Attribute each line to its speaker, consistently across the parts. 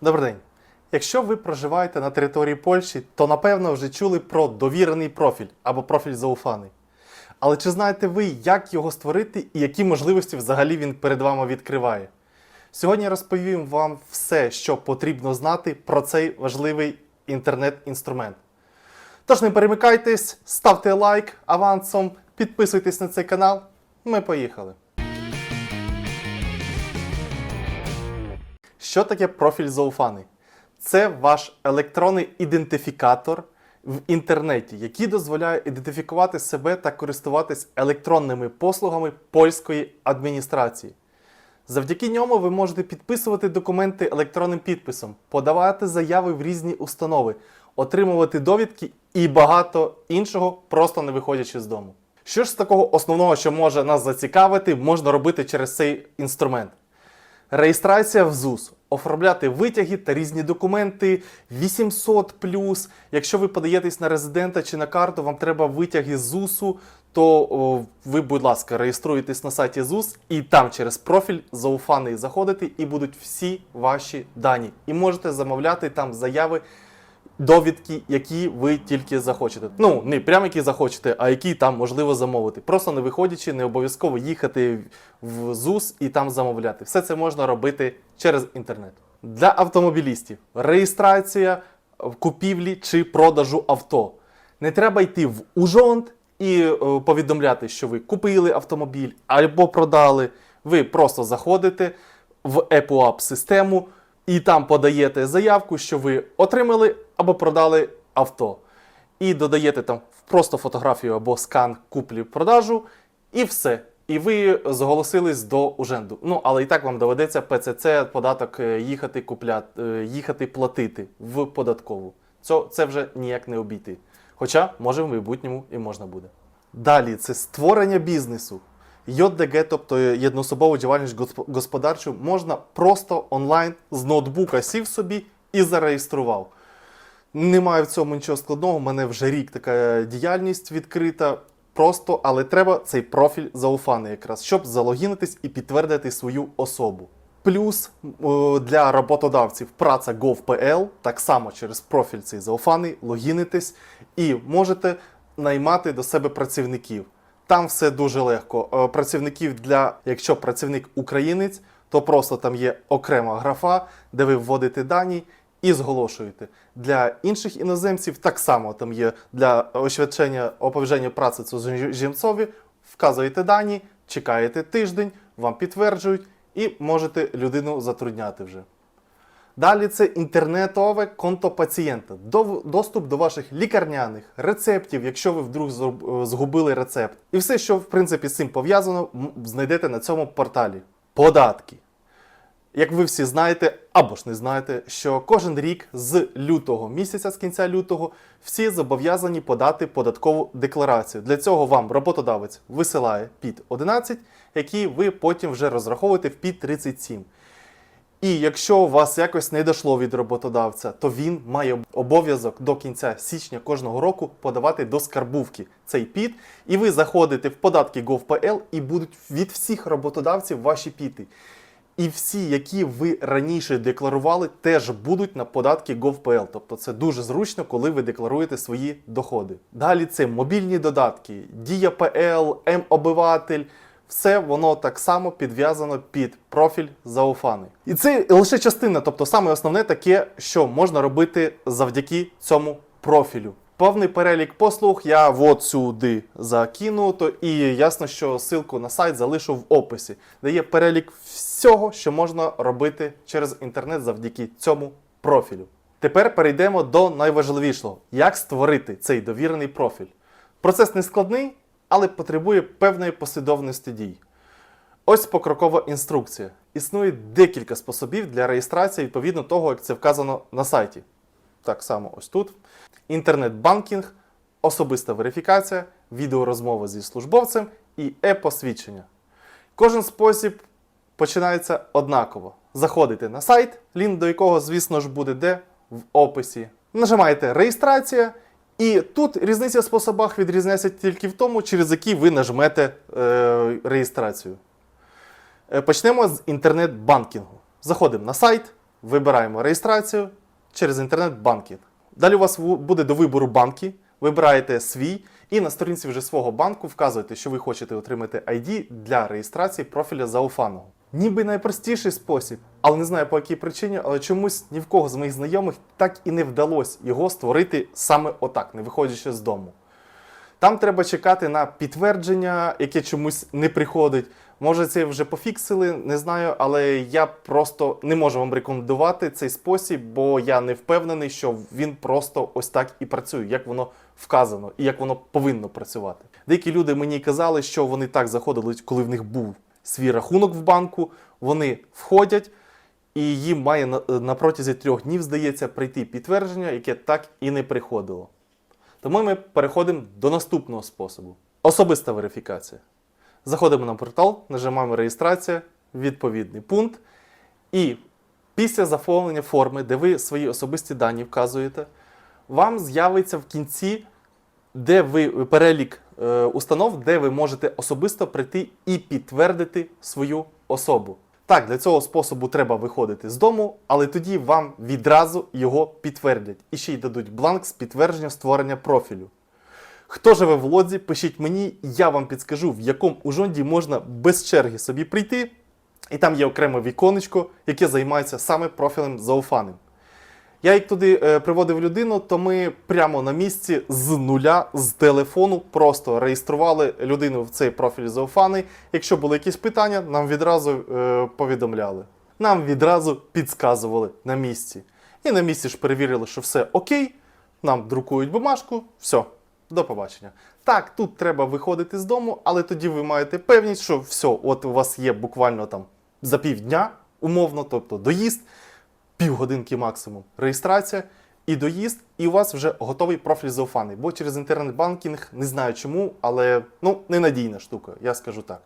Speaker 1: Добрий день. Якщо ви проживаєте на території Польщі, то напевно вже чули про довірений профіль або профіль зауфаний. Але чи знаєте ви, як його створити і які можливості взагалі він перед вами відкриває? Сьогодні розповім вам все, що потрібно знати про цей важливий інтернет-інструмент. Тож не перемикайтесь, ставте лайк авансом, підписуйтесь на цей канал. Ми поїхали. Що таке профіль зауфаний? Це ваш електронний ідентифікатор в інтернеті, який дозволяє ідентифікувати себе та користуватись електронними послугами польської адміністрації. Завдяки ньому ви можете підписувати документи електронним підписом, подавати заяви в різні установи, отримувати довідки і багато іншого, просто не виходячи з дому. Що ж з такого основного, що може нас зацікавити, можна робити через цей інструмент? Реєстрація в ЗУС, оформляти витяги та різні документи 800 Якщо ви подаєтесь на резидента чи на карту, вам треба витяги з ЗУСу, то о, ви, будь ласка, реєструєтесь на сайті ЗУС і там через профіль зауфаний заходите, і будуть всі ваші дані. І можете замовляти там заяви. Довідки, які ви тільки захочете. Ну, не прямо які захочете, а які там можливо замовити. Просто не виходячи, не обов'язково їхати в ЗУС і там замовляти. Все це можна робити через інтернет. Для автомобілістів реєстрація в купівлі чи продажу авто. Не треба йти в Ужонт і е, повідомляти, що ви купили автомобіль або продали. Ви просто заходите в EPUAP систему і там подаєте заявку, що ви отримали або продали авто. І додаєте там просто фотографію або скан куплі-продажу, і все. І ви зголосились до Уженду. Ну, але і так вам доведеться ПЦЦ, податок е, їхати купляти, е, їхати платити в податкову. Це, це вже ніяк не обійти. Хоча, може, в майбутньому і можна буде. Далі це створення бізнесу. ЙДГ, тобто єдноособову діяльність господарчу, можна просто онлайн з ноутбука сів собі і зареєстрував. Немає в цьому нічого складного. У мене вже рік така діяльність відкрита. Просто, але треба цей профіль зауфаний якраз, щоб залогінитись і підтвердити свою особу. Плюс для роботодавців праця gov.pl, так само через профіль цей зауфаний, логінитесь і можете наймати до себе працівників. Там все дуже легко. Е, Працівників для, якщо працівник українець, то просто там є окрема графа, де ви вводите дані і зголошуєте. Для інших іноземців так само там є для освячення оповіження праці цудземцові, вказуєте дані, чекаєте тиждень, вам підтверджують і можете людину затрудняти вже. Далі це інтернетове конто пацієнта. Доступ до ваших лікарняних рецептів, якщо ви вдруг е, згубили рецепт. І все, що в принципі з цим пов'язано, знайдете на цьому порталі. Податки. Як ви всі знаєте, або ж не знаєте, що кожен рік з лютого місяця, з кінця лютого, всі зобов'язані подати податкову декларацію. Для цього вам роботодавець висилає під 11, який ви потім вже розраховуєте в під 37. І якщо у вас якось не дійшло від роботодавця, то він має обов'язок до кінця січня кожного року подавати до скарбувки цей піт, і ви заходите в податки gov.pl і будуть від всіх роботодавців ваші піти. І всі, які ви раніше декларували, теж будуть на податки gov.pl. Тобто це дуже зручно, коли ви декларуєте свої доходи. Далі це мобільні додатки, Дія.pl, М-обиватель. Все воно так само підв'язано під профіль зауфаний. І це лише частина, тобто саме основне таке, що можна робити завдяки цьому профілю. Повний перелік послуг я от сюди закину, то і ясно, що ссылку на сайт залишу в описі, де є перелік всього, що можна робити через інтернет завдяки цьому профілю. Тепер перейдемо до найважливішого: як створити цей довірений профіль. Процес не складний, але потребує певної послідовності дій. Ось покрокова інструкція. Існує декілька способів для реєстрації відповідно того, як це вказано на сайті. Так само ось тут. Інтернет-банкінг, особиста верифікація, відеорозмова зі службовцем і е-посвідчення. Кожен спосіб починається однаково. Заходите на сайт, лінк до якого, звісно ж, буде де в описі. Нажимаєте реєстрація, і тут різниця в способах відрізняється тільки в тому, через який ви нажмете е, реєстрацію. Е, Почнемо з інтернет-банкінгу. Заходимо на сайт, Вибираємо реєстрацію через інтернет-банкінг. Далі у вас буде до вибору банки. Вибираєте свій і на сторінці вже свого банку вказуєте, що ви хочете отримати ID для реєстрації профіля зауфаного. Ніби найпростіший спосіб, але не знаю по якій причині, але чомусь ні в кого з моїх знайомих так і не вдалося його створити саме отак, не виходячи з дому. Там треба чекати на підтвердження, яке чомусь не приходить. Може, це вже пофіксили, не знаю, але я просто не можу вам рекомендувати цей спосіб, бо я не впевнений, що він просто ось так і працює, як воно вказано і як воно повинно працювати. Деякі люди мені казали, що вони так заходили, коли в них був свій рахунок в банку, вони входять, і їм має на, на протязі трьох днів, здається, прийти підтвердження, яке так і не приходило. Тому ми переходимо до наступного способу: особиста верифікація. Заходимо на портал, нажимаємо реєстрація, відповідний пункт. І після заповнення форми, де ви свої особисті дані вказуєте, вам з'явиться в кінці де ви перелік е, установ, де ви можете особисто прийти і підтвердити свою особу. Так, для цього способу треба виходити з дому, але тоді вам відразу його підтвердять і ще й дадуть бланк з підтвердженням створення профілю. Хто живе в лодзі, пишіть мені, я вам підскажу, в якому ужонді можна без черги собі прийти. І там є окреме віконечко, яке займається саме профілем зауфаним. Я як туди е, приводив людину, то ми прямо на місці з нуля, з телефону, просто реєстрували людину в цей профіль зауфаний. Якщо були якісь питання, нам відразу е, повідомляли. Нам відразу підсказували на місці. І на місці ж перевірили, що все окей. Нам друкують бумажку, все, до побачення. Так, тут треба виходити з дому, але тоді ви маєте певність, що все, от у вас є буквально там за півдня, умовно, тобто доїзд півгодинки максимум реєстрація і доїзд, і у вас вже готовий профіль зауфаний. Бо через інтернет-банкінг не знаю чому, але ну, ненадійна штука, я скажу так.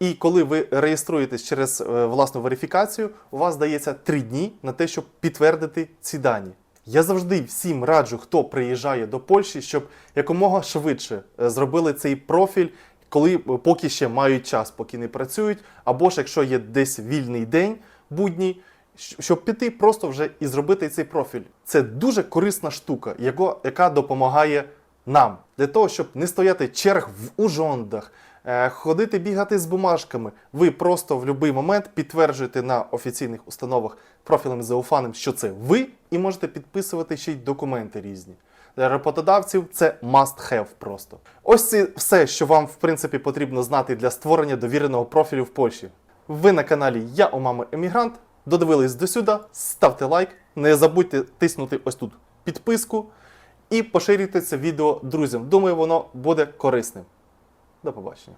Speaker 1: І коли ви реєструєтесь через е, власну верифікацію, у вас дається 3 дні на те, щоб підтвердити ці дані. Я завжди всім раджу, хто приїжджає до Польщі, щоб якомога швидше е, зробили цей профіль, коли е, поки ще мають час, поки не працюють, або ж якщо є десь вільний день будній, щоб піти просто вже і зробити цей профіль. Це дуже корисна штука, яка допомагає нам для того, щоб не стояти черг в ужондах, е, ходити бігати з бумажками. Ви просто в будь-який момент підтверджуєте на офіційних установах профілем зауфаним, що це ви, і можете підписувати ще й документи різні. Для роботодавців це must have просто. Ось це все, що вам в принципі потрібно знати для створення довіреного профілю в Польщі. Ви на каналі Я у мами Емігрант. Додивились до сюди, ставте лайк, не забудьте тиснути ось тут підписку і поширюйте це відео друзям. Думаю, воно буде корисним. До побачення.